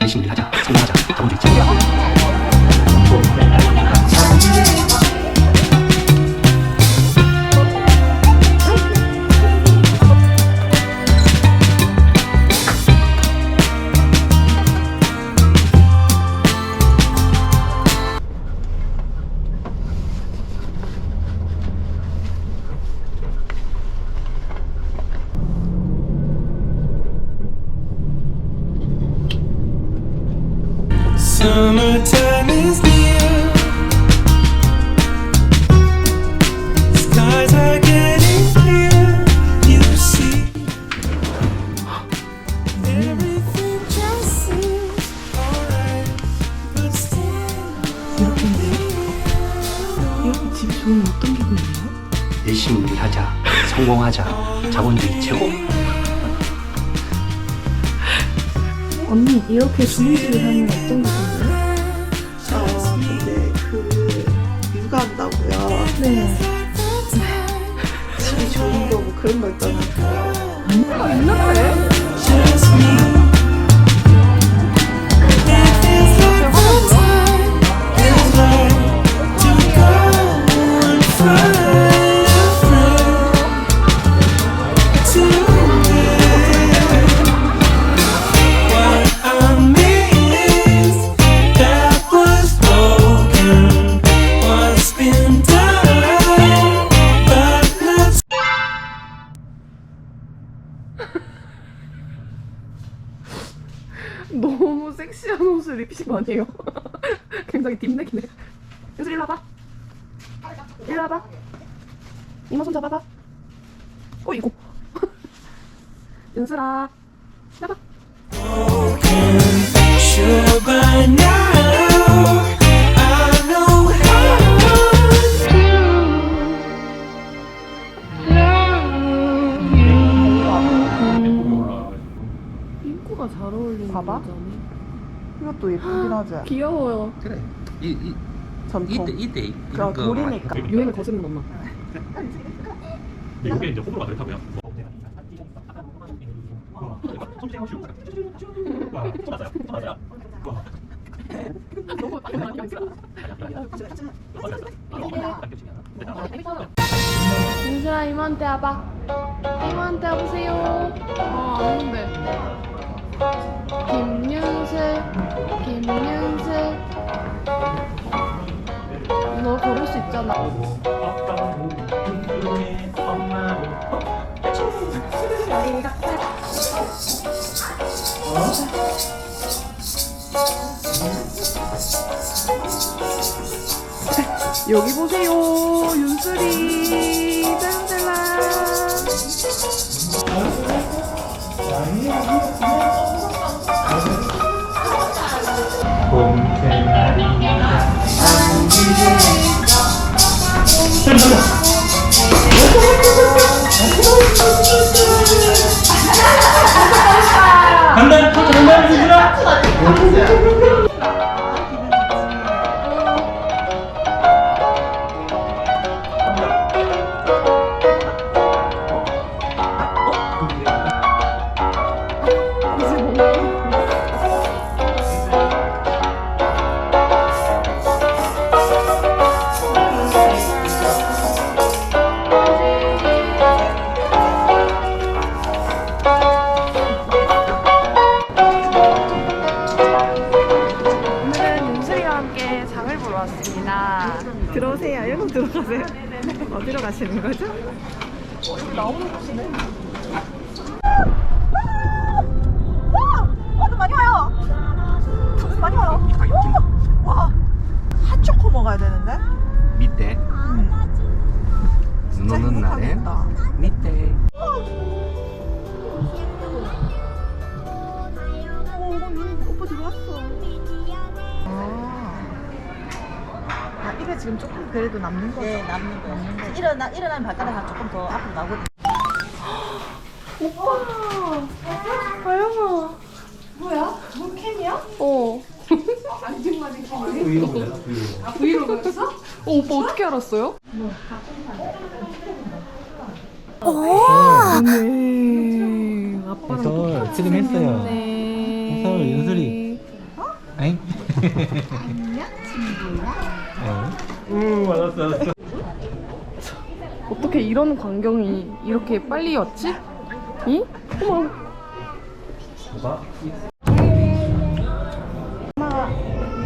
열심히 일하자 성공하자. 자본주의 집이 좋으면 어떤 기분이에요? 열심히 일하자 성공하자 자본주의 최고 언니 이렇게 좋은 집에 살면 어떤 기분이에요? 아 근데 그 육아한다고요. 네. 집이 좋은 거고 그런 거 있잖아요. Just 너무 섹시한 옷을 입으신 거 아니에요? 굉장히 딥넥이네. 윤슬 일로 와봐. 일로 와봐. 이모 손 잡아봐. 어 이거. 윤슬아. 잡아. 이것도 예쁘긴 하지. 귀여워요. 그래 이, 이, 전통. 이때 이때 그 이런 거 돌이니까. 유행을 거스는 엄마. 이게 이제 호불호가 많이 윤슬아 이모한테 와봐. 이모한테 와보세요. 아 아닌데. 김윤슬, 김윤슬. 너 걸을 수 있잖아. 여기 보세요, 윤슬이. 짤랑짤랑. 들어가세요. 어디로 가시는 거죠? 나오는 많이 와요. 많이 와요. 와, 핫초코 먹어야 되는데. 밑에 눈 오는 날에. 밑에 오빠 들어왔어. 아 이게 지금 조금 그래도 남는 거죠? 네, 남는 거예요. 일어나, 일어나면 발가락 조금 더 앞으로 나오거든요. 어. 브이로그였어? 어, 오빠 어떻게 알았어요? 네. 아빠랑 저 지금 했어요. 네. 서울 윤슬이. 어 떻게 이런 광경이 이렇게 빨리 왔지? 이? 어머.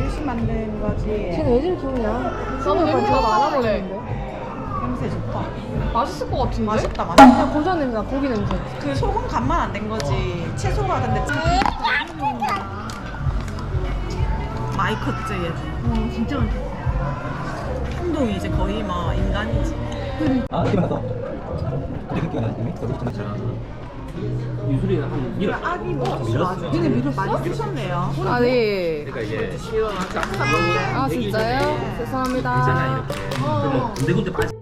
유시 만든 거지. 쟤는 왜 저렇게 좋냐? 나도 냄새 알아보는데. 냄새 좋다. 맛있을 것 같은데? 맛있다, 맛있다. 그냥 고전 냄새 나 고기 냄새. 그 소금 간만 안 된 거지. 채소가 근데 많이 컸지 얘. 어 진짜 많이 한동 이제 거의 막 인간이지. 아, 이렇게 봤어. 이렇게 끼워놨니 유술이 한 밀어. 아기 뭐 밀었어. 얘네 미를 많이 쓰셨네요. 아, 네. 그러니까 이제 아, 진짜요? 죄송합니다. 있잖아 이렇게. 그러면 군데군데 빠지.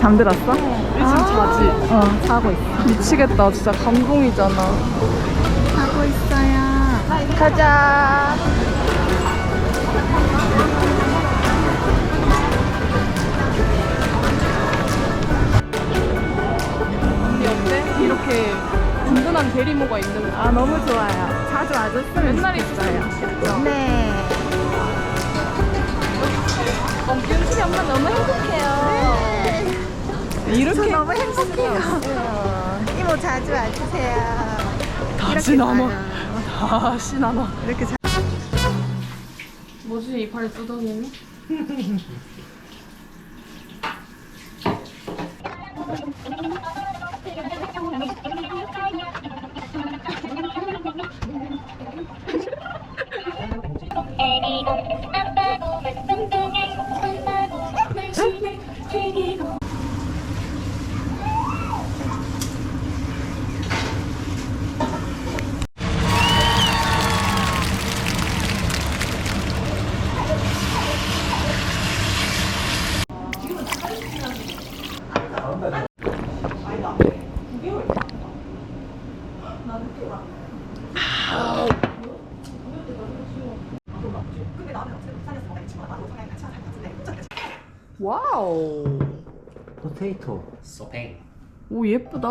잠들었어? 지금 자지? 어, 자고 있어. 미치겠다. 진짜 감동이잖아. 자고 있어요. 가자. 언니 어때? 이렇게 든든한 대리모가 있는 거. 아, 너무 좋아요. 자주 와줬으면 맨날 있어요. 네. 어, 윤순이 엄마 너무 행복해요. 이렇게 너무 행복해요. 이모 자주 와주세요. 다시 나눠. 다시 나눠. 이렇게 잘. 뭐지 이빨 뜯어내니? 와우. 포테이토 소팽. 오 예쁘다.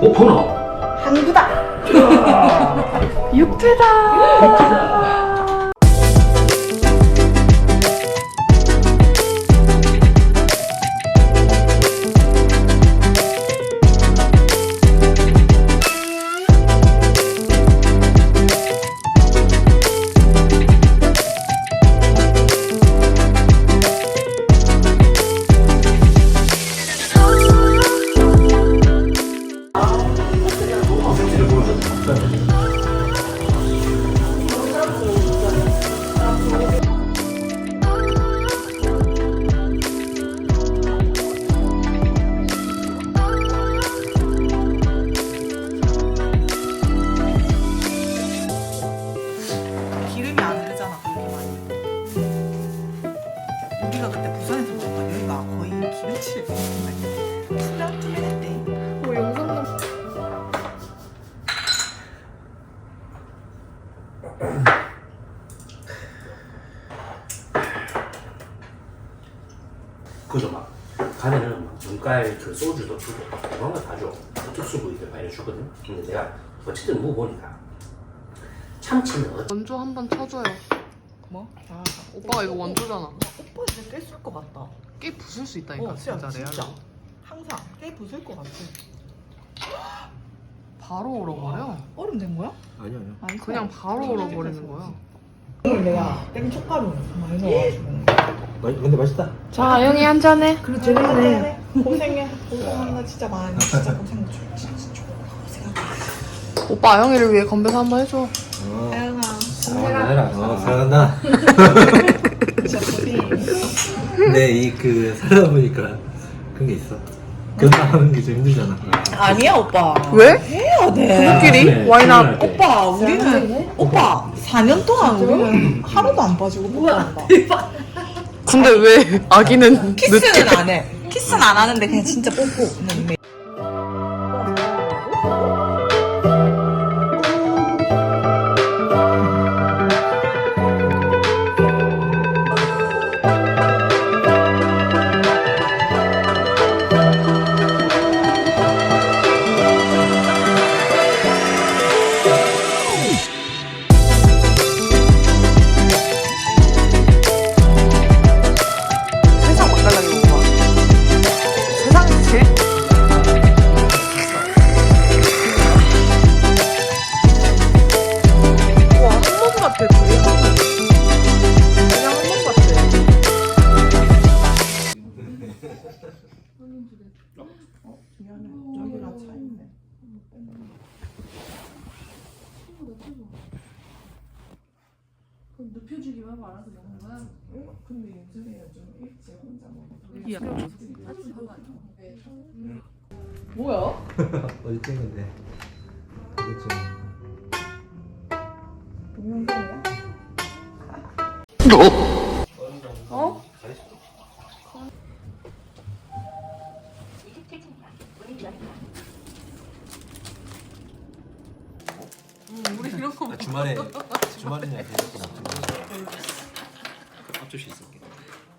오 번호. 육퇴다. 기름이 그죠 막 가면은 막 눈깔 그 소주도 주고 그런 거다 줘. 특수 부위들 많이 주거든. 근데 내가 어쨌든 먹어보니까 참치는 어 원조 한 번 쳐줘요. 뭐? 아, 오빠가 이거 원조잖아. 오빠 이제 깼을 것 같다. 꽤 부술 수 있다니까 어, 진짜 진짜, 레알. 진짜. 항상 깨 부술 것 같아. 바로 얼어버려. 얼음 된 거야? 아니요 아니요. 그냥 바로 얼어버리는 거야. 오늘 내가 땡 촉가루 많이 넣어가지고. 근데 맛있다. 자 아영이 한 잔해. 그래 재밌네. 고생해. 고생한다 진짜 많이. 진짜 고생 중. 진짜 고생한다. 오빠 아영이를 위해 건배사 한번 해줘. 아영아. 사랑해라. 어, 사랑한다. 진짜 고생. 근데 이 그 살다 보니까 그런 게 있어. 결혼하는 게좀 힘들잖아. 아니야 오빠. 왜? 해야 돼. 그래, 와인아. 그래. 오빠 우리는 오빠 4년 동안 우리는 하루도 안 빠지고 뽀뽀한다. 근데 왜 아기는 키스는 안 해. 키스는 안 하는데 그냥 진짜 뽀뽀. 눕혀주기만 하고 알아서 먹는 거야. 어, 근데 윤슬이는 좀 일찍 혼자 먹어. 이 약간 뭐야? 어디 찍은데? 어디 찍은 동영상이야? 어? 우리 이런 거 나 주말에 주말에냐 계속 수 있을게.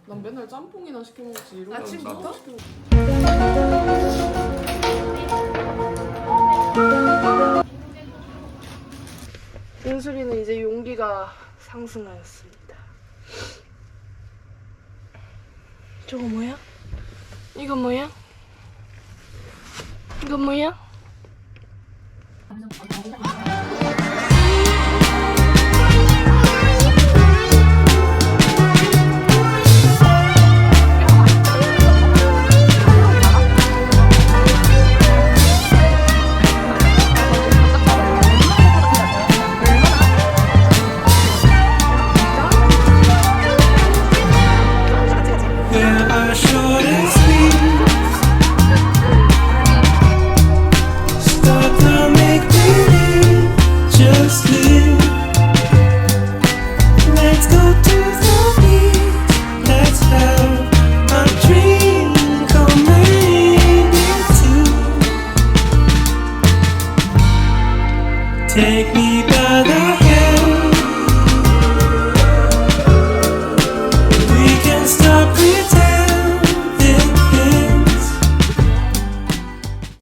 난 맨날 짬뽕이나 시켜 먹지 이러고 아침부터? 시켜 먹- 윤슬이는 이제 용기가 상승하였습니다. 저거 뭐야? 이건 뭐야? 이건 뭐야?